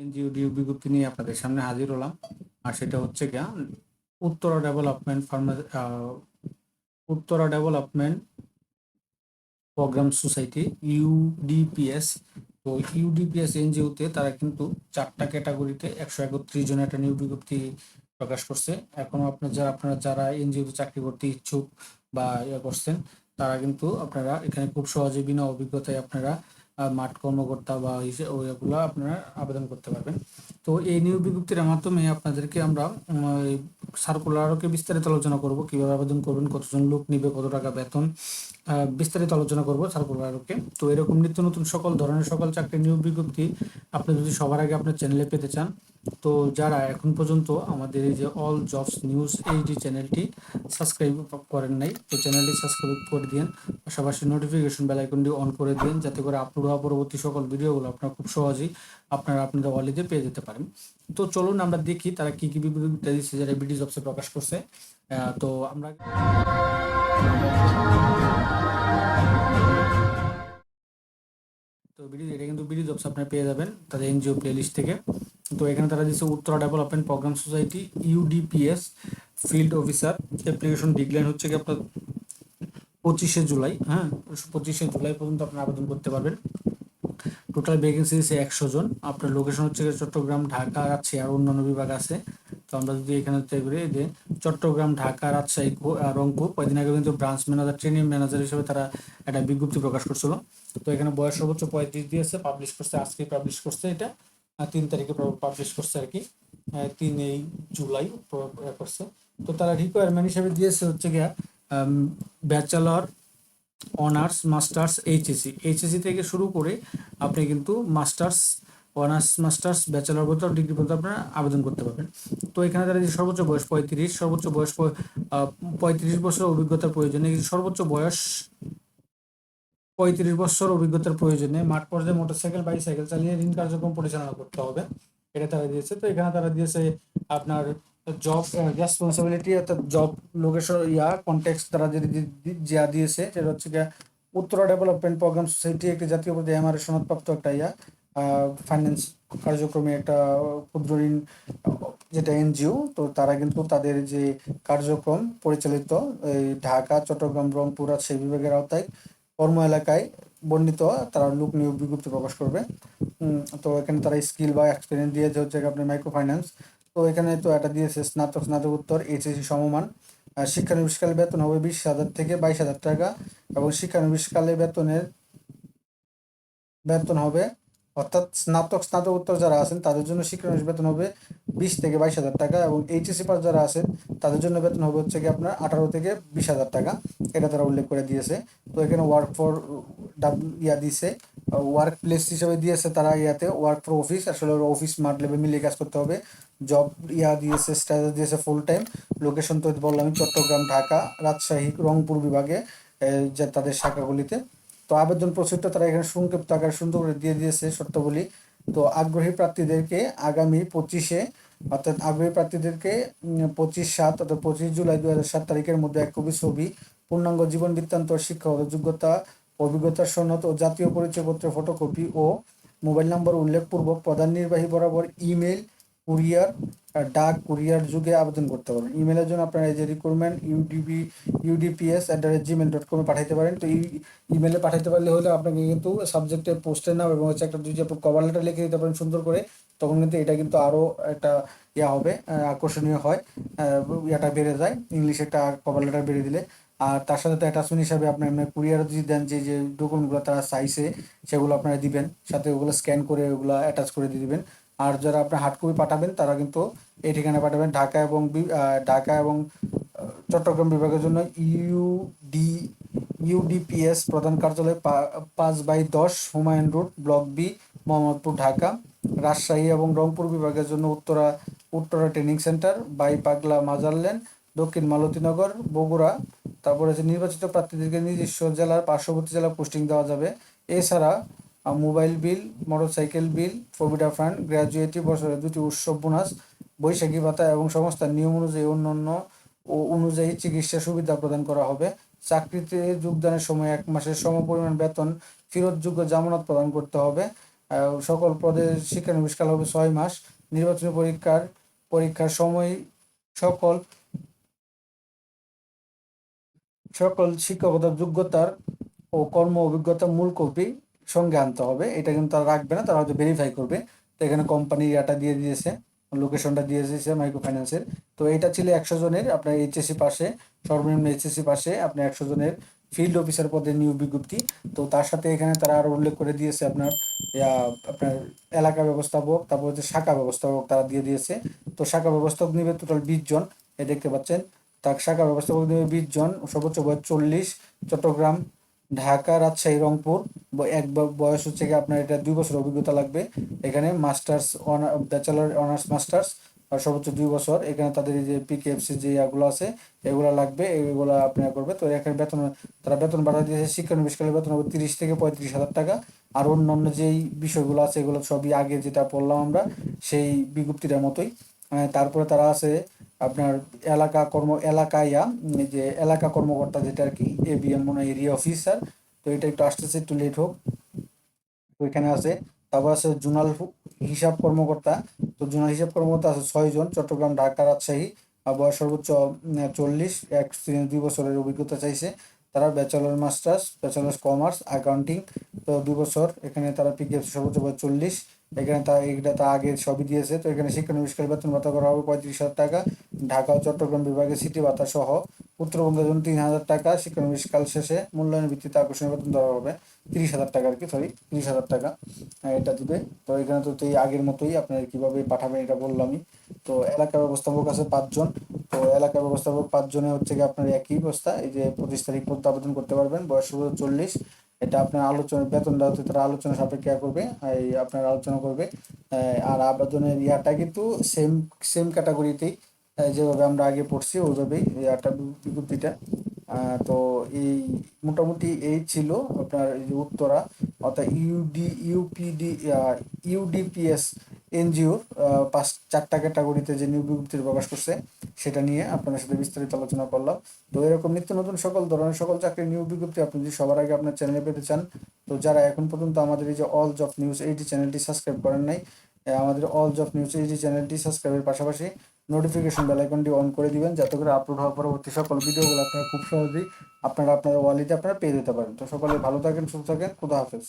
NGO due বিজ্ঞপ্তি নিয়ে আপনাদের সামনে হাজির হলাম। আর সেটা হচ্ছে গিয়া, Uttara development Uttara development program society, UDPS. তো ইউডিপিএস এনজিওতে তারা কিন্তু চারটা ক্যাটাগরিতে একশো একত্রিশ জনের একটা নিয়োগ বিজ্ঞপ্তি প্রকাশ করছে। এখনও আপনার যারা, আপনারা যারা এনজিওতে চাকরি করতে ইচ্ছুক বা ইয়ে করছেন, তারা কিন্তু আপনারা এখানে খুব সহজে বিনা অভিজ্ঞতায় আপনারা মাঠ কর্মকর্তা বা ওইগুলো আপনারা আবেদন করতে পারবেন। তো এই নিয়োগ বিজ্ঞপ্তির মাধ্যমে আপনাদেরকে আমরা সার্কুলারকে বিস্তারিত আলোচনা করব, কীভাবে আবেদন করবেন, কতজন লোক নিবে, কত টাকা বেতন বিস্তারিত আলোচনা করব সার্কুলারকে তো এরকম নিত্য নতুন সকল ধরনের সকল চাকরি নিয়োগ বিজ্ঞপ্তি আপনি যদি সবার আগে আপনার চ্যানেলে পেতে চান, তো যারা এখন পর্যন্ত আমাদের এই যে অল জবস নিউজ এইচডি চ্যানেলটি সাবস্ক্রাইব করেন নাই, তো চ্যানেলটি সাবস্ক্রাইব করে দিন পাশাপাশি নোটিফিকেশন বেল আইকনটি অন করে দিন যাতে করে আপলোড হওয়া পরবর্তী সকল ভিডিওগুলো আপনার খুব সহজেই আপনারা আপনাদের ওয়ালিতে পেয়ে যেতে পারেন। তো চলুন আমরা দেখি তারা কী কী বিবৃতি দিচ্ছে যারা বিডি জবসে প্রকাশ করছে। তো আমরা তো বিডি, এটা কিন্তু বিডি জবস আপনারা পেয়ে যাবেন তাদের এনজিও প্লেলিস্ট থেকে। তো এখানে তারা দিচ্ছে Uttara development program society UDPS field officer application deadline হচ্ছে কি আপনার পঁচিশে জুলাই হ্যাঁ? পঁচিশে জুলাই পর্যন্ত আপনি আবেদন করতে পারবেন। টোটাল ভ্যাকেন্সি আছে একশো জন। আপনার লোকেশন হচ্ছে চট্টগ্রাম, ঢাকা রাজশাহী আর অন্যান্য বিভাগ আছে। তো আমরা যদি এখানে চেক করি যে চট্টগ্রাম, ঢাকা, রাজশাহী রংপুর, কয়েকদিন আগে কিন্তু ব্রাঞ্চ ম্যানেজার ট্রেনিং ম্যানেজার হিসেবে তারা একটা বিজ্ঞপ্তি প্রকাশ করছিল। তো এখানে বয়স সর্বোচ্চ পঁয়ত্রিশ দিয়েছে পাবলিশ করছে, আজকে পাবলিশ করছে এটা। তিন তারিখে পাবলিশ করছে আর কি। তিন এই জুলাই করছে। তো তারা রিকোয়ারমেন্ট হিসেবে দিয়েছে হচ্ছে গিয়া bachelor honours masters HSC HSC থেকে শুরু করে আপনি কিন্তু মাস্টার্স অনার্স মাস্টার্স, ব্যাচেলর পর্যন্ত ডিগ্রি পর্যন্ত আপনারা আবেদন করতে পারবেন। তো এখানে তারা যে সর্বোচ্চ বয়স পঁয়ত্রিশ, সর্বোচ্চ বয়স পঁয়ত্রিশ বছর অভিজ্ঞতার প্রয়োজনে সর্বোচ্চ বয়স পঁয়ত্রিশ বছর অভিজ্ঞতার প্রয়োজনে মাঠ পর্যায়ে মোটরসাইকেল, বাইসাইকেল চালিয়ে ঋণ কার্যক্রম পরিচালনা করতে হবে। এটা তারা দিয়েছে। তো এখানে তারা দিয়েছে আপনার জব রেসপন্সিবিলিটি অর্থাৎ জব লোকেশন ইয়া কন্টেক্স তারা যে দি- দি- যা দিয়েছে, সেটা হচ্ছে উত্তরা ডেভেলপমেন্ট প্রোগ্রাম সোসাইটি একটি জাতীয় পর্যায়ে এমআর সনদপ্রাপ্ত একটা ইয়া। ফাইন্যান্স কার্যক্রমে একটা ক্ষুদ্র ঋণ, যেটা এনজিও, তো তারা কিন্তু তাদের যে কার্যক্রম পরিচালিত ঢাকা, চট্টগ্রাম, রংপুর সেই বিভাগের আওতায় কর্ম এলাকায় বর্ণিত, তারা লোক নিয়োগ বিজ্ঞপ্তি প্রকাশ করবে। তো এখানে তারা স্কিল বা এক্সপিরিয়েন্স দিয়েছে হচ্ছে আপনার মাইক্রো ফাইন্যান্স তো এখানে তো এটা দিয়েছে স্নাতক, স্নাতকোত্তর এইচএসি সমমান। আর শিক্ষানবিশকালে বেতন হবে বিশ হাজার থেকে বাইশ হাজার টাকা এবং শিক্ষানবিশকালে বেতনের, বেতন হবে অর্থাৎ স্নাতক স্নাতকোত্তর যারা আছেন, তাদের জন্য শিক্ষানবিশ বেতন হবে বিশ থেকে বাইশ হাজার টাকা এবং এইচএসসি পাস যারা আছেন, তাদের জন্য বেতন হবে হচ্ছে কি আপনার আঠারো থেকে বিশ হাজার টাকা। এটা তারা উল্লেখ করে দিয়েছে। তো এখানে ওয়ার্ক ফর ইয়া দিয়েছে ওয়ার্ক প্লেস হিসেবে দিয়েছে তারা ইয়াতে ওয়ার্ক ফর অফিস আসলে অফিস মাঠ লেভেল মিলিয়ে কাজ করতে হবে। জব ইয়া দিয়েছে স্ট্যাটাস দিয়েছে ফুল টাইম লোকেশন তো বললাম চট্টগ্রাম, ঢাকা, রাজশাহী, রংপুর বিভাগে যে তাদের শাখাগুলিতে। তো আবেদন প্রসিডটা তারা এখানে সংক্ষিপ্ত আকারে সুন্দর করে দিয়ে দিয়েছে শর্তাবলী। তো আগ্রহী প্রার্থীদেরকে আগামী পঁচিশে, অর্থাৎ আগ্রহী প্রার্থীদেরকে পঁচিশ সাত অর্থাৎ পঁচিশ জুলাই দু হাজার সাত তারিখের মধ্যে এক কবি ছবি, পূর্ণাঙ্গ জীবন বৃত্তান্ত শিক্ষাগত যোগ্যতা, অভিজ্ঞতা, সনদ ও জাতীয় পরিচয়পত্রের ফটোকপি ও মোবাইল নম্বর উল্লেখপূর্বক প্রধান নির্বাহী বরাবর ইমেল কুরিয়ার ডাক, কুরিয়ার যুগে আবেদন করতে পারেন। ইমেলের জন্য আপনারা এই যে recruitment UDP UDPS at the rate Gmail dot কমে পাঠাইতে পারেন। তো এই ইমেলে পাঠাইতে পারলে হলে আপনাকে কিন্তু সাবজেক্টে পোস্টের নাম এবং হচ্ছে একটা যদি কভার লেটার লিখে দিতে পারেন সুন্দর করে, তখন কিন্তু এটা কিন্তু আরও একটা ইয়া হবে আকর্ষণীয় হয় ইয়াটা বেড়ে যায়। ইংলিশে একটা কভার লেটার বেড়ে দিলে। আর তার সাথে তো অ্যাটাচমেন্ট হিসাবে আপনার এমনি কুরিয়ার যদি দেন, যে যে ডকুমেন্টগুলো তারা চাইছে সেগুলো আপনারা দিবেন। সাথে ওগুলো স্ক্যান করে ওগুলো অ্যাটাচ করে দিয়ে দিবেন। আর যারা আপনার হার্ড কপি পাঠাবেন, তারা কিন্তু এই ঠিকানা পাঠাবেন। ঢাকা এবং ঢাকা এবং চট্টগ্রাম বিভাগের জন্য ইউডি ইউডিপিএস প্রধান কার্যালয় পাঁচ বাই দশ Humayun road, block B, Mohammadpur, Dhaka. Rajshahi এবং রংপুর বিভাগের জন্য Uttara Uttara training centre, by Pagla মাজারল্যান্ড দক্ষিণ মালতীনগর বগুড়া। তারপরে হচ্ছে নির্বাচিত প্রার্থীদেরকে নিজস্ব জেলার পার্শ্ববর্তী জেলা পোস্টিং দেওয়া যাবে। এছাড়া mobile bill, motorcycle bill provident fund, gratuity, বছরের দুটি উৎসব, বোনাস, বৈশাখী ভাতা এবং সংস্থার নিয়ম অনুযায়ী অন্যান্য ও অনুযায়ী চিকিৎসা সুবিধা প্রদান করা হবে। চাকরিতে যোগদানের সময় এক মাসের সমপরিমাণ বেতন ফেরতযোগ্য জামানত প্রদান করতে হবে। সকল পদের শিক্ষানবিষ্কাল হবে ছয় মাস। নির্বাচনী পরীক্ষার পরীক্ষার সময় সকল সকল শিক্ষকতার যোগ্যতার ও কর্ম অভিজ্ঞতা মূল কপি সঙ্গে আনতে হবে। এটা কিন্তু তারা রাখবে না, তারা হয়তো ভেরিফাই করবে। তো এখানে কোম্পানি ইয়াটা দিয়ে দিয়েছে লোকেশনটা দিয়ে দিয়েছে মাইক্রো ফাইন্যান্সের তো এটা ছিল একশো জনের, আপনার এইচএসসি পাশে, সর্বনিম্ন এইচএসসি পাশে আপনি একশো জনের ফিল্ড অফিসার পদে নিয়োগ বিজ্ঞপ্তি। তো তার সাথে এখানে তারা আরও উল্লেখ করে দিয়েছে আপনার আপনার এলাকা ব্যবস্থাপক, তারপর হচ্ছে শাখা ব্যবস্থাপক তারা দিয়ে দিয়েছে। তো শাখা ব্যবস্থাপক নিবে টোটাল বিশ জন এ দেখতে পাচ্ছেন। তার শাখা ব্যবস্থাপক নেবে বিশ জন, সর্বোচ্চ বয়স চল্লিশ, চট্টগ্রাম ঢাকা, রাজশাহী, রংপুর। এক বয়স হচ্ছে কি আপনার এটা দুই বছর অভিজ্ঞতা লাগবে। এখানে মাস্টার্স ব্যাচেলার অনার্স, মাস্টার্স আর সর্বোচ্চ দুই বছর। এখানে তাদের যে পিকেএফসি যে ইয়াগুলো আছে, এগুলো লাগবে, এগুলো আপনার করবে। তো এখানে বেতন, তারা বেতন বাড়া দিয়েছে, শিক্ষা শিক্ষানবিষ্কালের বেতন হবে তিরিশ থেকে পঁয়ত্রিশ হাজার টাকা। আর অন্যান্য যেই বিষয়গুলো আছে, এগুলো সবই আগে যেটা পড়লাম আমরা, সেই বিজ্ঞপ্তিটার মতোই। তারপরে তারা আছে আপনার এলাকা কর্ম এই যে এলাকা কর্মকর্তা যেটা আর কি এবিএম মনে এরিয়া অফিসার, তো এটা একটু আসতেছে, একটু লেট হোক। তো এখানে আছে, তারপর আছে জোনাল হিসাব কর্মকর্তা। তো জোনাল হিসাব কর্মকর্তা আছে ছয় জন, চট্টগ্রাম, ঢাকা, রাজশাহী। বয়স সর্বোচ্চ চল্লিশ এক্সপিরিয়েন্স দুই বছরের অভিজ্ঞতা চাইছে। তারা bachelor masters bachelors commerce accounting তো দুই বছর, এখানে তারা পিকেএফ সর্বোচ্চ চল্লিশ। এখানে তা, এটা তা আগে সবই দিয়েছে। তো এখানে শিক্ষা শিক্ষানবিষ্কার বেতন ভাতা করা হবে পঁয়ত্রিশ হাজার টাকা। ঢাকা ও চট্টগ্রাম বিভাগে সিটি ভাতা সহ উত্তরবঙ্গের জন্য তিন হাজার টাকা। শিক্ষা শিক্ষানবিষ্কাল শেষে মূল্যায়নের ভিত্তিতে আকর্ষণীয় বেতন দেওয়া হবে। তিরিশ হাজার টাকা আর কি সরি তিরিশ হাজার টাকা এটা দিবে। তো এখানে তো আগের মতোই আপনারা কীভাবে পাঠাবেন এটা বললামই তো এলাকা ব্যবস্থাপক আছে পাঁচজন। তো এলাকা ব্যবস্থাপক পাঁচজনে হচ্ছে কি আপনার একই অবস্থা। এই যে পঁচিশ তারিখ পর্যন্ত আবেদন করতে পারবেন। বয়স চল্লিশ। এটা আপনার আলোচনা বেতনটা হচ্ছে, তারা আলোচনা সাপেক্ষে করবে, এই আপনার আলোচনা করবে। আর আবেদনের ইয়াটা কিন্তু সেম সেম ক্যাটাগরিতেই যেভাবে আমরা আগে পড়ছি ওইভাবেই ইয়াটা বিজ্ঞপ্তিটা। তো এই মোটামুটি এই ছিল আপনার যে উত্তরা, অর্থাৎ ইউডি ইউপিডি ইউডিপিএস এনজিও পাঁচ, চারটা ক্যাটাগরিতে যে নিয়োগ বিজ্ঞপ্তি প্রকাশ করছে। সেটা নিয়ে আপনার সাথে বিস্তারিত আলোচনা করলাম। তো এরকম নিত্য নতুন সকল ধরনের সকল চাকরির নিয়োগ বিজ্ঞপ্তি আপনি যদি সবার আগে আপনার চ্যানেলে পেতে চান, তো যারা এখন পর্যন্ত আমাদের এই যে অল জব নিউজ এইটি চ্যানেলটি সাবস্ক্রাইব করেন নাই আমাদের অল জব নিউজ এইটি চ্যানেলটি সাবস্ক্রাইবের পাশাপাশি নোটিফিকেশন বেল আইকনটি অন করে দিবেন, যাতে করে আপলোড হওয়ার পরবর্তী সকল ভিডিওগুলো আপনারা খুব সহজেই আপনারা আপনার ওয়ালিতে আপনারা পেয়ে যেতে পারেন। তো সকলে ভালো থাকেন, সুস্থ থাকেন, খুদা হাফেজ।